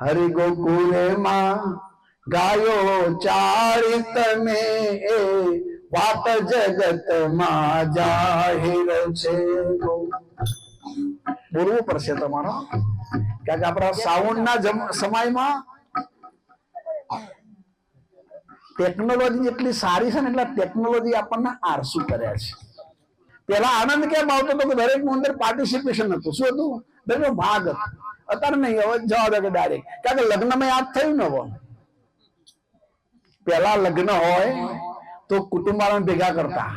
હરિ ગોકુળમાં ગાયો ચારિત મે એ વાત જગતમાં જાહેર છે. બોલવું પડશે તમારો. કારણ કે આપણા સાઉન્ડ ના સમયમાં ટેકનોલોજી એટલી સારી છે ને એટલે ટેકનોલોજી આપણને આરસુ કર્યા છે. પેલા આનંદ કેમ આવતો હતો કે દરેક અંદર પાર્ટિસિપેશન હતું. શું હતું? દરેક ભાગ હતો. અત્યારે નહીં, હવે જવા દે કે ડાયરેક્ટ કારણ કે લગ્નમાં યાદ થયું ને હવે. પેલા લગ્ન હોય તો કુટુંબ ભેગા કરતા.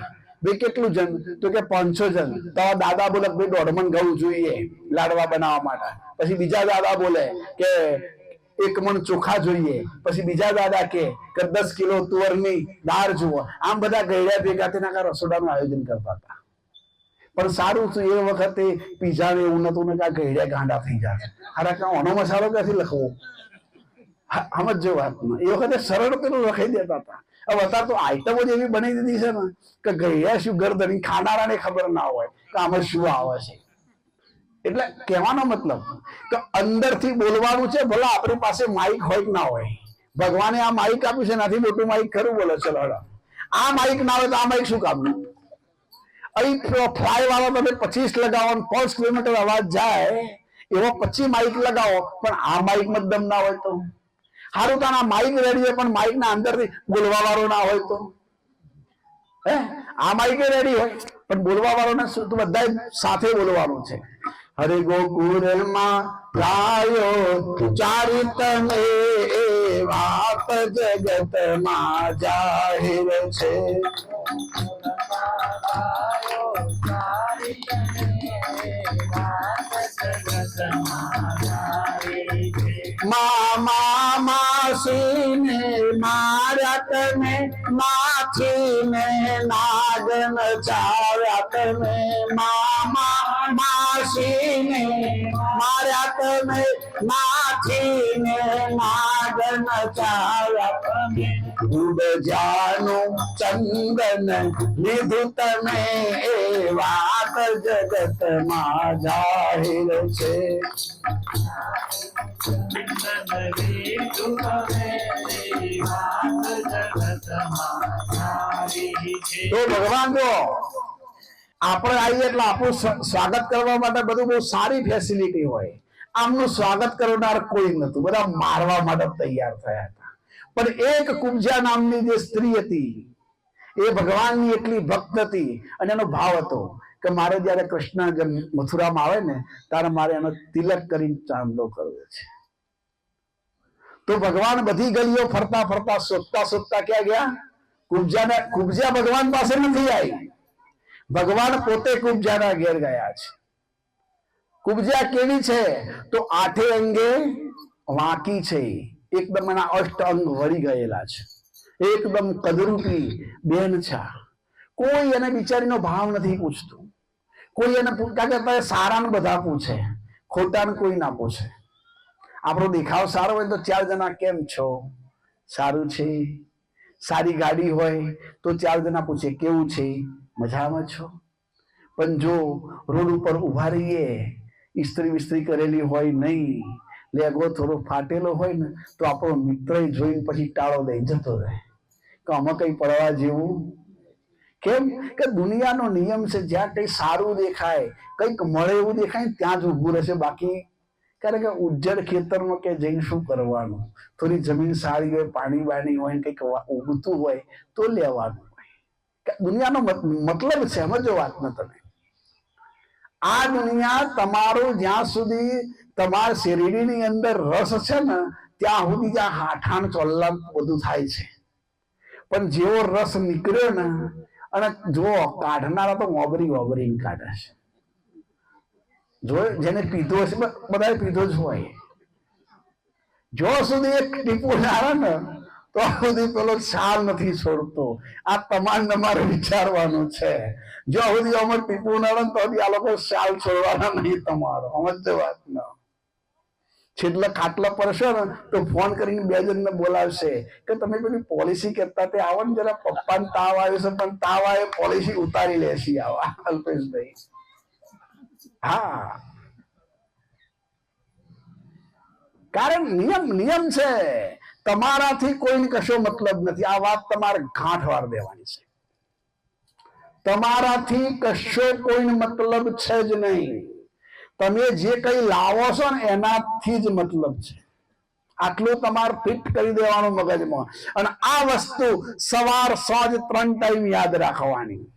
ભાઈ કેટલું જન તો કે પાંચસો જન તો દાદા બોલે ભાઈ દોઢમણ ઘઉં જોઈએ લાડવા બનાવવા માટે. પછી બીજા દાદા બોલે કે એક મણ ચોખા જોઈએ. પછી બીજા દાદા કે દસ કિલો તુવરની દાળ જુઓ. આમ બધા ગયડા ભેગા તેના રસોડાનું આયોજન કરતા હતા. પણ સારું છે એ વખતે પીઝા ને એવું નતું ને કાંઈ ગયડા ગાંડા થઈ જાય હારા કાં ઓનો મસાલો ક્યાંથી લખવો? સમજો વાત એ વખતે સરળ પેલું લખાઈ દેતા હતા. હવે અત્યારે તો આઈટમો જ એવી બની દીધી છે ને કે ગયા શું ગરદની ખાનારાને ખબર ના હોય કે આમાં શું આવે છે. એટલે કહેવાનો મતલબ કે અંદરથી બોલવાનું છે, ભલે આપણી પાસે માઇક હોય કે ના હોય. ભગવાને આ માઇક આપ્યું છે નથી મોટું માઇક ખરું બોલે ચલો. આ માઇક ના હોય તો આ માઇક શું કામનું? અહીં ફ્લાય વાળો તમે પચીસ લગાવો પાંચ કિલોમીટર અવાજ જાય, એવો પચીસ માઇક લગાવો, પણ આ માઇકમાં દમ ના હોય તો. સારું તો આ માઇક રેડી પણ માઇક ના અંદરથી બોલવા વાળો ના હોય તો. હે? આ માઇક રેડી હોય, પણ બોલવા વાળો ને શું બધા સાથે બોલવાનું છે. હરે ગોકુળમાં ગાયો ચારિત ને એ વાત જગતમાં જાહેર છે. માસીને માર્યા તમે માછીને, નાગન ચાવ્યા તમે મામા માસીને માર્યા તમે માછીને, નાગન ચાવ્યા તમે ઉડજાનું ચંદન લીધું તમે એ જગતમાં જાહેર છે તો ભગવાન જો, આપણે આવીએ એટલે આપણું સ્વાગત કરવા માટે બધું બહુ સારી ફેસિલિટી હોય. આમનું સ્વાગત કરનાર કોઈ નતું. બધા મારવા માટે તૈયાર થયા હતા. પણ એક કુંજા નામની જે સ્ત્રી હતી, એ ભગવાનની એટલી ભક્ત હતી અને એનો ભાવ હતો. કે મારે જયારે કૃષ્ણ જેમ મથુરામાં આવે ને, ત્યારે મારે એનો તિલક કરીને ચાંદલો કરવો છે. તો ભગવાન બધી ગલીઓ ફરતા ફરતા, શોધતા શોધતા ક્યાં ગયા? કુબજાને, કુબજા ભગવાન પાસે નથી આવી ભગવાન પોતે કુબજાના ઘેર ગયા છે. કુબજા કેવી છે? તો આઠે અંગે વાંકી છે. એકદમ એના અષ્ટ અંગ વળી ગયેલા છે. એકદમ કદરૂપી બેન છા. કોઈ એને બિચારીનો ભાવ નથી પૂછતું. કોઈ એને કારણ કે સારાને બધા પૂછે, ખોટાને કોઈ ના પૂછે. આપણો દેખાવ સારો હોય તો ચાર જણા કેમ છો? સારું છે? સારી ગાડી હોય તો ચાર જણા પૂછે, કેવું છે? મજામાં છો? પણ જો રોડ ઉપર ઊભા રહીએ ઇસ્ત્રી વિસ્ત્રી કરેલી હોય નહીં, લેગો થોડો ફાટેલો હોય ને, તો આપણો મિત્ર જોઈને પછી ટાળો દઈ જતો રહે. કે આમાં કઈ પડવા જેવું કેમ? કે દુનિયાનો નિયમ છે, જ્યાં કઈ સારું દેખાય, કંઈક મળે એવું દેખાય, ત્યાં જ ઊભું રહેશે. બાકી કારણ કે ઉજ્જડ ખેતરમાં કે જઈને શું કરવાનું? થોડી જમીન સારી હોય, પાણી બાણી હોય, કંઈક ઉગતું હોય, તો લેવાનું. હોય દુનિયાનો મતલબ છે, સમજો વાતને તમે. આ દુનિયા તમારું જ્યાં સુધી તમારા શેરડીની અંદર રસ છે ને, ત્યાં સુધી જ્યાં હાઠાણ ચોલ્લા બધું થાય છે. પણ જેવો રસ નીકળ્યો ને અને જો કાઢનારા તો ઓબરી ઓબરી કાઢે છે. જો જેને પીધો હશે બધા પીધો જ હોય. જો સુધી એક ટીપુ ના ને, તો સુધી પેલો છાલ નથી છોડતો. આ તમામ તમારે વિચારવાનું છે. જો સુધી અમર ટીપું ના આવે તો આ લોકો છાલ છોડવાના નહીં તમારો. સમજજો વાત ના? છેલ્લે ખાટલા પડશે ને, તો ફોન કરીને બે જણને બોલાવશે કે તમે પેલી પોલિસી કરતા તે આવો ને જરા, પપ્પાને તાવ આવે છે, પણ તાવ આવે પોલિસી ઉતારી લેશી આવા, અલ્પેશભાઈ. હા. કારણ નિયમ નિયમ છે. તમારાથી કોઈને કશો મતલબ નથી. આ વાત તમારે ગાંઠ વાર દેવાની છે. તમારાથી કશો કોઈને મતલબ છે જ નહીં. તમે જે કઈ લાવો છો ને, એનાથી જ મતલબ છે. આટલું તમારે ફિટ કરી દેવાનું મગજમાં. અને આ વસ્તુ સવાર, સાંજ ત્રણ ટાઈમ યાદ રાખવાની.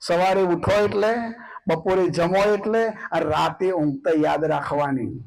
સવારે ઉઠો એટલે, બપોરે જમો એટલે, અને રાતે ઊંઘતા યાદ રાખવાની.